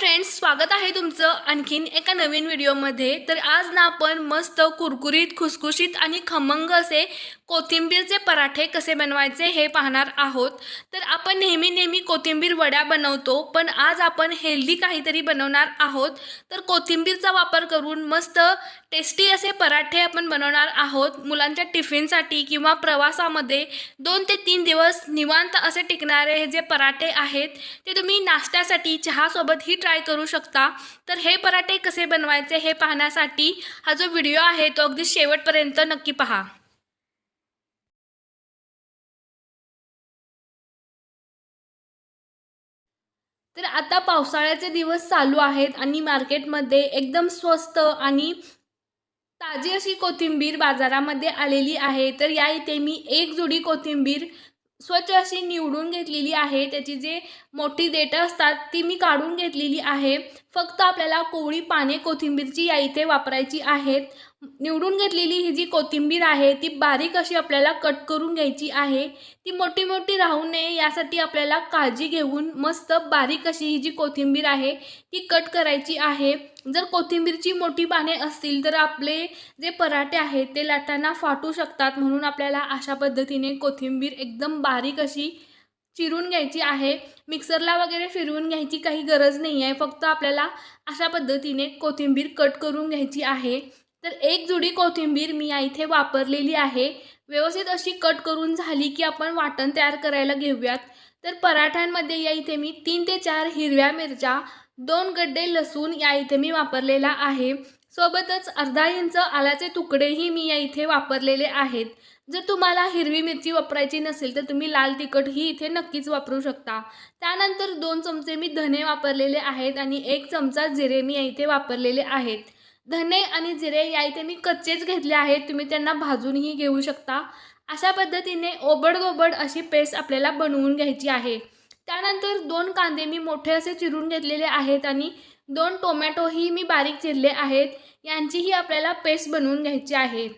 Friends स्वागत आहे तुमचं आणखीन एका नवीन व्हिडिओमध्ये तर आज ना आपण मस्त कुरकुरीत खुसखुशीत आणि खमंग असे कोथिंबीरचे पराठे कसे बनवायचे हे पाहणार आहोत. तर आपण नेहमी नेहमी कोथिंबीर वड्या बनवतो पण आज आपण हेल्दी काहीतरी बनवणार आहोत. तर कोथिंबीरचा वापर करून मस्त टेस्टी असे पराठे आपण बनवणार आहोत. मुलांच्या टिफिनसाठी किंवा प्रवासामध्ये दोन ते तीन दिवस निवांत असे टिकणारे हे जे पराठे आहेत ते तुम्ही नाश्त्यासाठी चहासोबतही ट्राय करू शकता. तर हे पराठे कसे बनवायचे हे पाहण्यासाठी हा जो व्हिडिओ आहे तो अगदी शेवटपर्यंत नक्की पहा. तर आता पावसाळ्याचे दिवस चालू आहेत आणि मार्केटमध्ये एकदम स्वस्त आणि ताजी अशी कोथिंबीर बाजारामध्ये आलेली आहे. तर या इथे मी एक जुडी कोथिंबीर स्वच्छ अशी निवडून घेतलेली आहे. त्याची जे मोठी देठं असतात ती मी काढून घेतलेली आहे. फक्त आपल्याला कोवळी पाने कोथिंबीरची या इथे वापरायची आहेत. निवडून घेतलेली ही जी कोथिंबीर आहे ती बारीक अशी आपल्याला कट करून घ्यायची आहे. ती मोठी मोठी राहू नये यासाठी आपल्याला काळजी घेऊन मस्त बारीक अशी ही जी कोथिंबीर आहे ती कट करायची आहे. जर कोथिंबीरची मोठी पाने असतील तर आपले जे पराठे आहेत ते लाटांना फाटू शकतात म्हणून आपल्याला अशा पद्धतीने कोथिंबीर एकदम बारीक अशी चिरून घ्यायची आहे. मिक्सरला वगैरे फिरवून घ्यायची काही गरज नाही आहे फक्त आपल्याला अशा पद्धतीने कोथिंबीर कट करून घ्यायची आहे. तर एक जुडी कोथिंबीर मी या इथे वापरलेली आहे. व्यवस्थित अशी कट करून झाली की आपण वाटण तयार करायला घेऊयात. तर पराठ्यांमध्ये या इथे मी तीन ते चार हिरव्या मिरच्या दोन गड्डे लसूण या इथे मी वापरलेला आहे. सोबतच अर्धा इंच आल्याचे तुकडेही मी या इथे वापरलेले आहेत. जर तुम्हाला हिरवी मिरची वापरायची नसेल तर तुम्ही लाल तिखट ही इथे नक्कीच वापरू शकता. त्यानंतर दोन चमचे मी धने वापरलेले आहेत आणि एक चमचा जिरे मी या इथे वापरलेले आहेत. धने आणि जिरे या इथे मी कच्चेच घेतले आहेत. तुम्ही त्यांना भाजूनही घेऊ शकता. अशा पद्धतीने ओबडदोबड अशी पेस्ट आपल्याला बनवून घ्यायची आहे. त्यानंतर दोन कांदे मी मोठे असे चिरून घेतलेले आहेत आणि दोन टोमॅटोही मी बारीक चिरले आहेत. यांचीही आपल्याला पेस्ट बनवून घ्यायची आहे.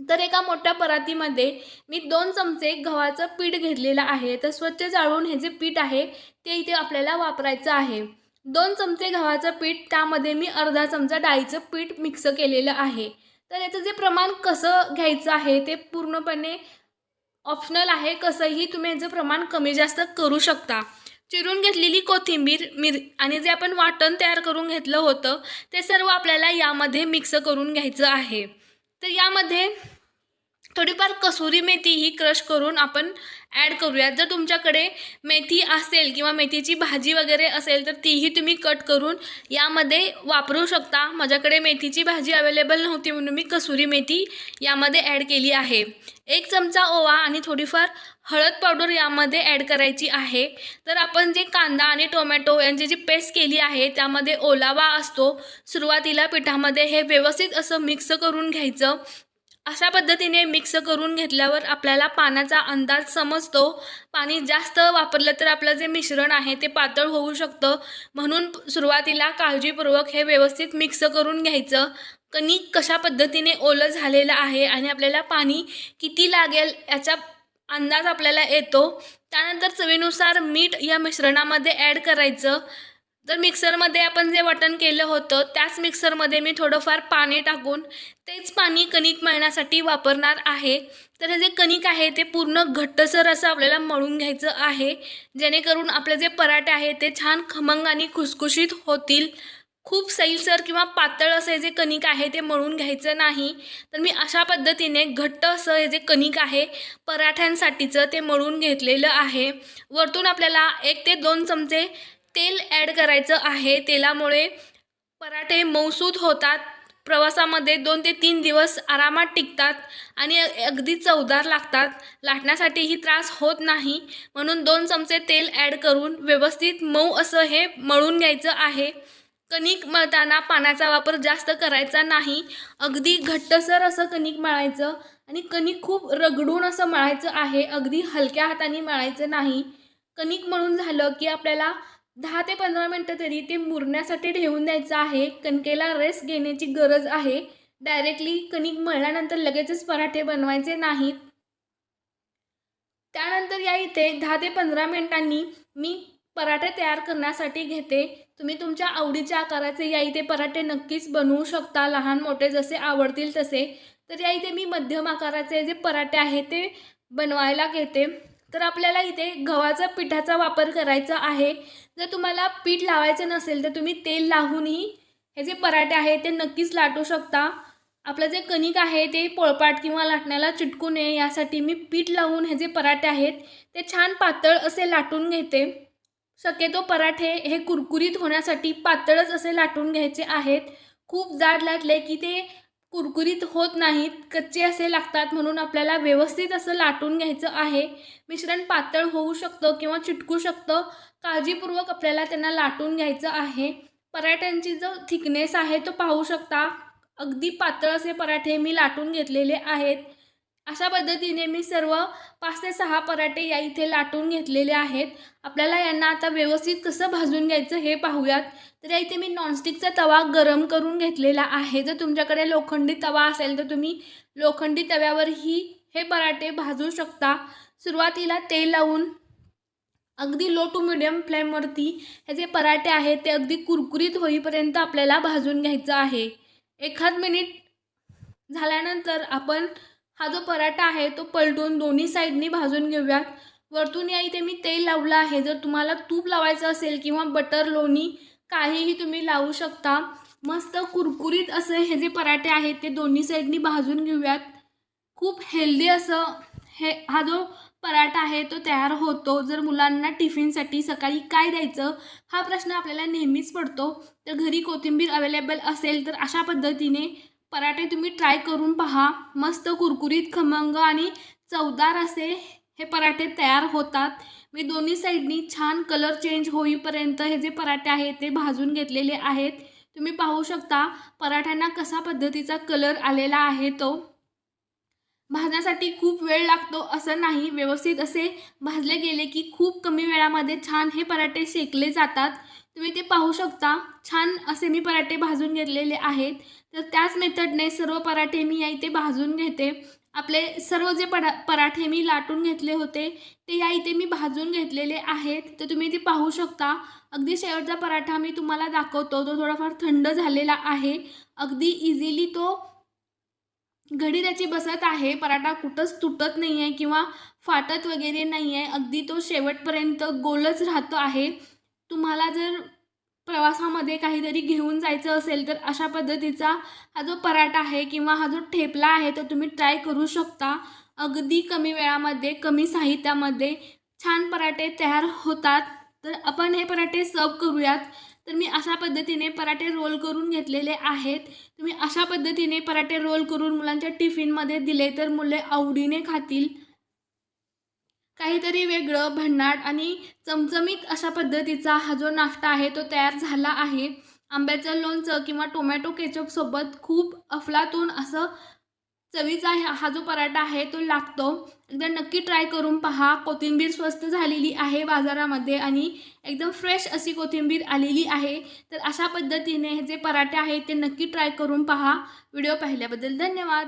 तर एका मोठ्या परातीमध्ये मी दोन चमचे गव्हाचं पीठ घेतलेलं आहे. तर स्वच्छ जाळून हे जे पीठ आहे ते इथे आपल्याला वापरायचं आहे. दोन चमचे गव्हाचं पीठ त्यामध्ये मी अर्धा चमचा डाळीचं पीठ मिक्स केलेलं आहे. तर याचं जे प्रमाण कसं घ्यायचं आहे ते पूर्णपणे ऑप्शनल आहे कसंही तुम्ही याचं प्रमाण कमी जास्त करू शकता. चिरून घेतलेली कोथिंबीर मिर आणि जे आपण वाटण तयार करून घेतलं होतं ते सर्व आपल्याला यामध्ये मिक्स करून घ्यायचं आहे. तर यामध्ये थोडीफार कसुरी मेथी ही क्रश करून आपण ॲड करूयात. जर तुमच्याकडे मेथी असेल किंवा मेथीची भाजी वगैरे असेल तर तीही तुम्ही कट करून यामध्ये वापरू शकता. माझ्याकडे मेथीची भाजी अवेलेबल नव्हती म्हणून मी कसुरी मेथी यामध्ये ॲड केली आहे. एक चमचा ओवा आणि थोडीफार हळद पावडर यामध्ये ॲड करायची आहे. तर आपण जे कांदा आणि टोमॅटो यांची जी पेस्ट केली आहे त्यामध्ये ओलावा असतो. सुरुवातीला पिठामध्ये हे व्यवस्थित असं मिक्स करून घ्यायचं. अशा पद्धतीने मिक्स करून घेतल्यावर आपल्याला पाण्याचा अंदाज समजतो. पाणी जास्त वापरलं तर आपलं जे मिश्रण आहे ते पातळ होऊ शकतं. म्हणून सुरुवातीला काळजीपूर्वक हे व्यवस्थित मिक्स करून घ्यायचं. कणिक कशा पद्धतीने ओलं झालेलं आहे आणि आपल्याला पाणी किती लागेल याचा अंदाज आपल्याला येतो. त्यानंतर चवीनुसार मीठ या मिश्रणामध्ये ॲड करायचं. तर मिक्सरमध्ये आपण जे वाटण केलं होतं त्याच मिक्सरमध्ये मी थोडंफार पाणी टाकून तेच पाणी कणिक मळण्यासाठी वापरणार आहे. तर हे जे कणिक आहे ते पूर्ण घट्टसर असं आपल्याला मळून घ्यायचं आहे. जेणेकरून आपले जे पराठे आहे ते छान खमंग आणि खुसखुशीत होतील. खूप सैलसर किंवा पातळ असं हे जे कणिक आहे ते मळून घ्यायचं नाही. तर मी अशा पद्धतीने घट्ट असं हे जे कणिक आहे पराठ्यांसाठीचं ते मळून घेतलेलं आहे. वरतून आपल्याला एक ते दोन चमचे तेल ॲड करायचं आहे. तेलामुळे पराठे मऊसूद होतात. प्रवासामध्ये दोन ते तीन दिवस आरामात टिकतात आणि अगदी चवदार लागतात. लाटण्यासाठीही त्रास होत नाही. म्हणून दोन चमचे तेल ॲड करून व्यवस्थित मऊ असं हे मळून घ्यायचं आहे. कणिक मळताना पाण्याचा वापर जास्त करायचा नाही. अगदी घट्टसर असं कणिक मळायचं आणि कणिक खूप रगडून असं मळायचं आहे. अगदी हलक्या हाताने मळायचं नाही. कणिक मळून झालं की आपल्याला दहा ते पंधरा मिनटं तरी ते मुरण्यासाठी ठेवून द्यायचं आहे. कणकेला रेस्ट घेण्याची गरज आहे. डायरेक्टली कणिक मळल्यानंतर लगेचच पराठे बनवायचे नाहीत. त्यानंतर या इथे दहा ते पंधरा मिनिटांनी मी पराठे तयार करण्यासाठी घेते. तुम्ही तुमच्या आवडीच्या आकाराचे या इथे पराठे नक्कीच बनवू शकता. लहान मोठे जसे आवडतील तसे. तर या इथे मी मध्यम आकाराचे जे पराठे आहेत ते बनवायला घेते. तर आपल्याला इथे गव्हाचा पिठाचा वापर करायचा आहे. जर तुम्हाला पीठ लावायचं नसेल तर तुम्ही तेल लावूनही हे जे पराठे आहेत ते नक्कीच लाटू शकता. आपलं जे कणिक आहे ते पोळपाट किंवा लाटण्याला चिटकू नये यासाठी मी पीठ लावून हे जे पराठे आहेत ते छान पातळ असे लाटून घेते. शक्यतो पराठे हे कुरकुरीत होण्यासाठी पातळच असे लाटून घ्यायचे आहेत. खूप जाड लाटले की ते कुरकुरीत होत नाहीत कच्चे असे लागतात म्हणून आपल्याला व्यवस्थित असं लाटून घ्यायचं आहे. मिश्रण पातळ होऊ शकतं किंवा चिटकू शकतं. काळजीपूर्वक आपल्याला त्यांना लाटून घ्यायचं आहे. पराठ्यांची जो थिकनेस आहे तो पाहू शकता. अगदी पातळ असे पराठे मी लाटून घेतलेले आहेत. अशा पद्धतीने मी सर्व पाच ते सहा पराठे या इथे लाटून घेतलेले आहेत. आपल्याला यांना आता व्यवस्थित कसं भाजून घ्यायचं हे पाहूयात. तर या इथे मी नॉनस्टिकचा तवा गरम करून घेतलेला आहे. जर तुमच्याकडे लोखंडी तवा असेल तर तुम्ही लोखंडी तव्यावरही हे पराठे भाजू शकता. सुरुवातीला तेल लावून अगदी लो टू मिडियम फ्लेमवरती हे जे पराठे आहेत ते अगदी कुरकुरीत होईपर्यंत आपल्याला भाजून घ्यायचं आहे. एखाद मिनिट झाल्यानंतर आपण हा जो पराठा आहे तो पलटून दोन्ही साईडनी भाजून घेऊयात. वरतून या इथे मी तेल लावलं आहे. जर तुम्हाला तूप लावायचं असेल किंवा बटर लोणी काहीही तुम्ही लावू शकता. मस्त कुरकुरीत असं हे जे पराठे आहेत ते दोन्ही साईडनी भाजून घेऊयात. खूप हेल्दी असं हे हा जो पराठा आहे तो तयार होतो. जर मुलांना टिफिनसाठी सकाळी काय द्यायचं हा प्रश्न आपल्याला नेहमीच पडतो. तर घरी कोथिंबीर अवेलेबल असेल तर अशा पद्धतीने पराठे तुम्ही ट्राय करून पहा. मस्त कुरकुरीत खमंग आणि चवदार असे हे पराठे तयार होतात. मी दोन्ही साईडनी छान कलर चेंज होईपर्यंत हे जे पराठे आहेत ते भाजून घेतलेले आहेत. तुम्ही पाहू शकता पराठ्यांना कसा पद्धतीचा कलर आलेला आहे तो. भाजण्यासाठी खूप वेळ लागतो असं नाही. व्यवस्थित असे भाजले गेले की खूप कमी वेळामध्ये छान हे पराठे शेकले जातात. तुम्ही ते पाहू शकता. छान असे मी पराठे भाजून घेतलेले आहेत. तर त्याच मेथडने सर्व पराठे मी या इथे भाजून घेते. आपले सर्व जे परा पराठे मी लाटून घेतले होते ते या इथे मी भाजून घेतलेले आहेत. तर तुम्ही ते पाहू शकता. अगदी शेवटचा पराठा मी तुम्हाला दाखवतो. तो थोडाफार थंड झालेला आहे. अगदी इझिली तो घडी त्याची बसत आहे. पराठा कुठंच तुटत नाही आहे किंवा फाटत वगैरे नाही आहे अगदी तो शेवटपर्यंत गोलच राहतो आहे. तुम्हाला जर प्रवासामध्ये काहीतरी घेऊन जायचं असेल तर अशा पद्धतीचा हा जो पराठा आहे किंवा हा जो ठेपला आहे तो तुम्ही ट्राय करू शकता. अगदी कमी वेळामध्ये कमी साहित्यामध्ये छान पराठे तयार होतात. तर आपण हे पराठे सर्व करूयात. तर मी अशा पद्धतीने पराठे रोल करून घेतलेले आहेत. तुम्ही अशा पद्धतीने पराठे रोल करून मुलांच्या टिफिनमध्ये दिले तर मुले आवडीने खातील. काहीतरी वेगळं भन्नाट आणि चमचमीत अशा पद्धतीचा हा जो नाश्ता आहे तो तयार झाला आहे. आंब्याचं लोणचं किंवा टोमॅटो केचपसोबत खूप अफलातून असं चवीचा हा हा जो पराठा आहे तो लागतो. एकदा नक्की ट्राय करून पहा. कोथिंबीर स्वस्त झालेली आहे बाजारामध्ये आणि एकदम फ्रेश अशी कोथिंबीर आलेली आहे. तर अशा पद्धतीने हे जे पराठे आहेत ते नक्की ट्राय करून पहा. व्हिडिओ पाहिल्याबद्दल धन्यवाद.